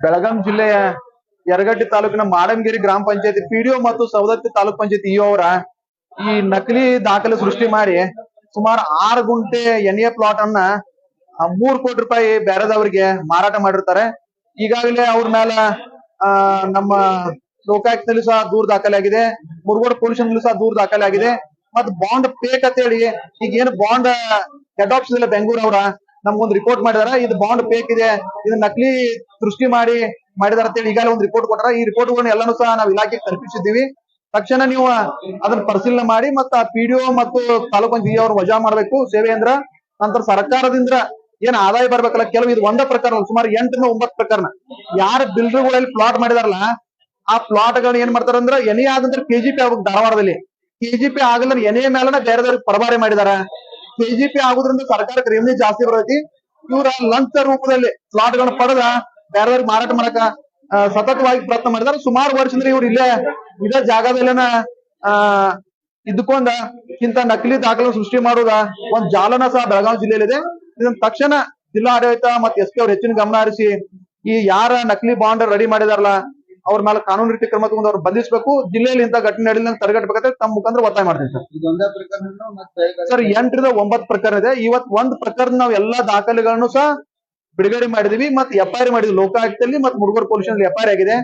ಬೆಳಗಾಂ ಜಿಲ್ಲೆಯ ಯರಗಟ್ಟಿ ತಾಲೂಕಿನ ಮಾಡಂಗಿರಿ ಗ್ರಾಮ ಪಂಚಾಯತಿ ಪಿಡಿಒ ಮತ್ತು ಸವದತ್ತಿ ತಾಲೂಕ್ ಪಂಚಾಯತಿ ಇಒ ಅವರ ಈ ನಕಲಿ ದಾಖಲೆ ಸೃಷ್ಟಿ ಮಾಡಿ ಸುಮಾರು ಆರು ಗುಂಟೆ ಎನ್ ಎ ಪ್ಲಾಟ್ ಅನ್ನ ಮೂರ್ ಕೋಟಿ ರೂಪಾಯಿ ಬೇರೆದವರಿಗೆ ಮಾರಾಟ ಮಾಡಿರ್ತಾರೆ. ಈಗಾಗಲೇ ಅವ್ರ ಮೇಲೆ ಆ, ನಮ್ಮ ಲೋಕಾಯುಕ್ತದಲ್ಲಿ ಸಹ ದೂರ್ ದಾಖಲೆ ಆಗಿದೆ ಮುರುಗೋಡು ಪೊಲೀಸ್ ಸಹ ದೂರ ದಾಖಲೆ ಆಗಿದೆ ಮತ್ ಬಾಂಡ್ ಪೇಕ್ ಅಂತ ಹೇಳಿ ಈಗ ಏನು ಬಾಂಡ್ ಹೆಡ್ ಆಫೀಸ್ ಇಲ್ಲ ಬೆಂಗಳೂರು ಅವರ ನಮ್ಗೊಂದು ರಿಪೋರ್ಟ್ ಮಾಡಿದಾರ, ಇದು ಬಾಂಡ್ ಪೇಕ್ ಇದೆ ಇದು ನಕಲಿ ಸೃಷ್ಟಿ ಮಾಡಿ ಮಾಡಿದಾರ ಅಂತೇಳಿ ಈಗಾಗಲೇ ಒಂದು ರಿಪೋರ್ಟ್ ಕೊಟ್ಟಾರ. ಈ ರಿಪೋರ್ಟ್ಗಳನ್ನ ಎಲ್ಲಾನು ಸಹ ನಾವು ಇಲಾಖೆಗೆ ತಲುಪಿಸಿದ್ದೀವಿ. ತಕ್ಷಣ ನೀವು ಅದನ್ನ ಪರಿಶೀಲನೆ ಮಾಡಿ ಮತ್ತ ಪಿಡಿಒ ಮತ್ತು ತಾಲೂಕು ಪಂಚಾಯತ್ ಅವ್ರು ವಜಾ ಮಾಡಬೇಕು. ಸೇವೆ ಅಂದ್ರ ನಂತರ ಸರ್ಕಾರದಿಂದ ಏನ್ ಆದಾಯ ಬರ್ಬೇಕಲ್ಲ, ಕೆಲವು ಇದು ಒಂದ ಪ್ರಕಾರ ಸುಮಾರು ಎಂಟರಿಂದ ಒಂಬತ್ತು ಪ್ರಕರಣ ಯಾರ ಬಿಲ್ಡರ್ಗಳಲ್ಲಿ ಪ್ಲಾಟ್ ಮಾಡಿದಾರಲ್ಲ, ಆ ಪ್ಲಾಟ್ ಗಳನ್ನ ಏನ್ ಮಾಡ್ತಾರ ಅಂದ್ರ ಎನಿ ಆದಂದ್ರೆ ಕೆಜಿಪಿ ಆಗ್ಬೇಕು ಧಾರವಾಡದಲ್ಲಿ. ಕೆಜಿಪಿ ಆಗಲ್ಲ ಎನೆ ಮೇಲನ ಬೇರೆದವ್ರಿಗೆ ಪರಭಾರೆ ಮಾಡಿದಾರ. ಕೆಜಿಪಿ ಆಗುದ್ರಿಂದ ಸರ್ಕಾರಕ್ಕೆ ರೆವೆನ್ಯೂ ಜಾಸ್ತಿ ಬರತಿ ಇವ್ರ ಲಂಚ ರೂಪದಲ್ಲಿ ಸ್ಲಾಟ್ ಗಳನ್ನ ಪಡೆದ ಬೇರೆ ಮಾರಾಟ ಮಾಡಕ ಸತತವಾಗಿ ಪ್ರಯತ್ನ ಮಾಡಿದಾರೆ. ಸುಮಾರು ವರ್ಷದಿಂದ ಇವ್ರು ಇಲ್ಲೇ, ಇದೇ ಜಾಗದಲ್ಲೇನ, ಆ, ಇದ್ಕೊಂಡ, ಇಂತ ನಕಲಿ ದಾಖಲೆ ಸೃಷ್ಟಿ ಮಾಡುದ. ಒಂದ್ ಜಾಲನ ಸಹ ಬೆಳಗಾವಿ ಜಿಲ್ಲೆಯಲ್ಲಿದೆ. ಇದನ್ನ ತಕ್ಷಣ ಜಿಲ್ಲಾ ಆಡಳಿತ ಮತ್ತೆ ಎಸ್ ಪಿ ಅವ್ರು ಹೆಚ್ಚಿನ ಗಮನ ಹರಿಸಿ, ಈ ಯಾರ ನಕಲಿ ಬಾಂಡ್ ರೆಡಿ ಮಾಡಿದಾರಲ್ಲ ಅವ್ರ ಮೇಲೆ ಕಾನೂನು ರೀತಿ ಕ್ರಮ ತಗೊಂಡು ಅವ್ರು ಬಂಧಿಸಬೇಕು ಜಿಲ್ಲೆಯಲ್ಲಿ ಇಂತ ಘಟನೆ ನಡೆದಂಗೆ ತಡೆಗಟ್ಟಬೇಕಂತ ತಮ್ಮ ಮುಖಾಂತರ ಒತ್ತಾಯ ಮಾಡ್ತೀನಿ ಸರ್. ಇದೊಂದೇ ಪ್ರಕರಣ ಮತ್ತೆ ಸರ್ ಎಂಟರಿಂದ ಒಂಬತ್ತು ಪ್ರಕರಣ ಇದೆ. ಇವತ್ ಒಂದ್ ಪ್ರಕರಣ ನಾವು ಎಲ್ಲಾ ದಾಖಲೆಗಳನ್ನು ಸಹ ಬಿಡುಗಡೆ ಮಾಡಿದೀವಿ. ಮತ್ತೆ ಎಫ್ಐಆರ್ ಮಾಡಿದ್ವಿ ಲೋಕಾಯುಕ್ತದಲ್ಲಿ ಮತ್ತೆ ಮುಡುಗರ್ ಪೊಲೀಸ್ನಲ್ಲಿ ಐ ಆರ್ ಆಗಿದೆ.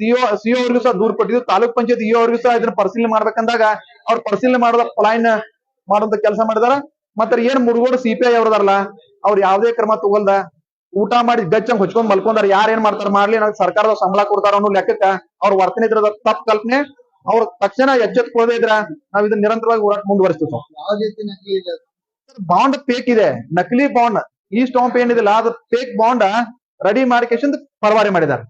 ಸಿಒ ಸಿಒ ಅವ್ರಿಗೂ ಸಹ ದೂರ ಕೊಟ್ಟಿದ್ವಿ ತಾಲೂಕ್ ಪಂಚಾಯತ್ ಇಒ ಅವ್ರಿಗೂ ಸಹ ಇದನ್ನ ಪರಿಶೀಲನೆ ಮಾಡ್ಬೇಕಂದಾಗ ಅವ್ರು ಪರಿಶೀಲನೆ ಮಾಡೋದ ಪ್ಲಾನ್ ಮಾಡುವಂತ ಕೆಲಸ ಮಾಡಿದಾರ. ಮತ್ತೆ ಏನ್ ಮುಡುಗೋಡು ಸಿಪಿಐ ಅವ್ರದಾರಲ್ಲ ಅವ್ರು ಯಾವ್ದೇ ಕ್ರಮ ತಗೊಲ್ದ ಊಟ ಮಾಡಿ ಬೆಚ್ಚಂಗ್ ಹೊಚ್ಕೊಂಡ್ ಮಲ್ಕೊಂಡಾರ ಯಾರ ಏನ್ ಮಾಡ್ತಾರ? ಮಾಡ್ಲಿ ನಾವು ಸರ್ಕಾರದ ಸಂಬಳ ಕೊಡ್ತಾರ ಅನ್ನೋ ಲೆಕ್ಕಕ್ಕ ಅವ್ರ ವರ್ತನೆ ಇದ್ರ ತಪ್ಪು ಕಲ್ಪನೆ ಅವ್ರ ತಕ್ಷಣ ಎಚ್ಚೆತ್ಕೊಳ್ಳದೆ ಇದ್ರ ನಾವ್ ಇದನ್ನ ನಿರಂತರವಾಗಿ ಹೋರಾಟ ಮುಂದುವರಿಸ್ತೀವಿ ಬಾಂಡ್ ಪೇಕ್ ಇದೆ. ನಕಲಿ ಬಾಂಡ್ ಈ ಸ್ಟಾಂಪ್ ಏನಿದಿಲ್ಲ ಅದು ಪೇಕ್ ಬಾಂಡ್ ರೆಡಿ ಮಾಡಿ ಪರವಾರಿ ಮಾಡಿದ್ದಾರೆ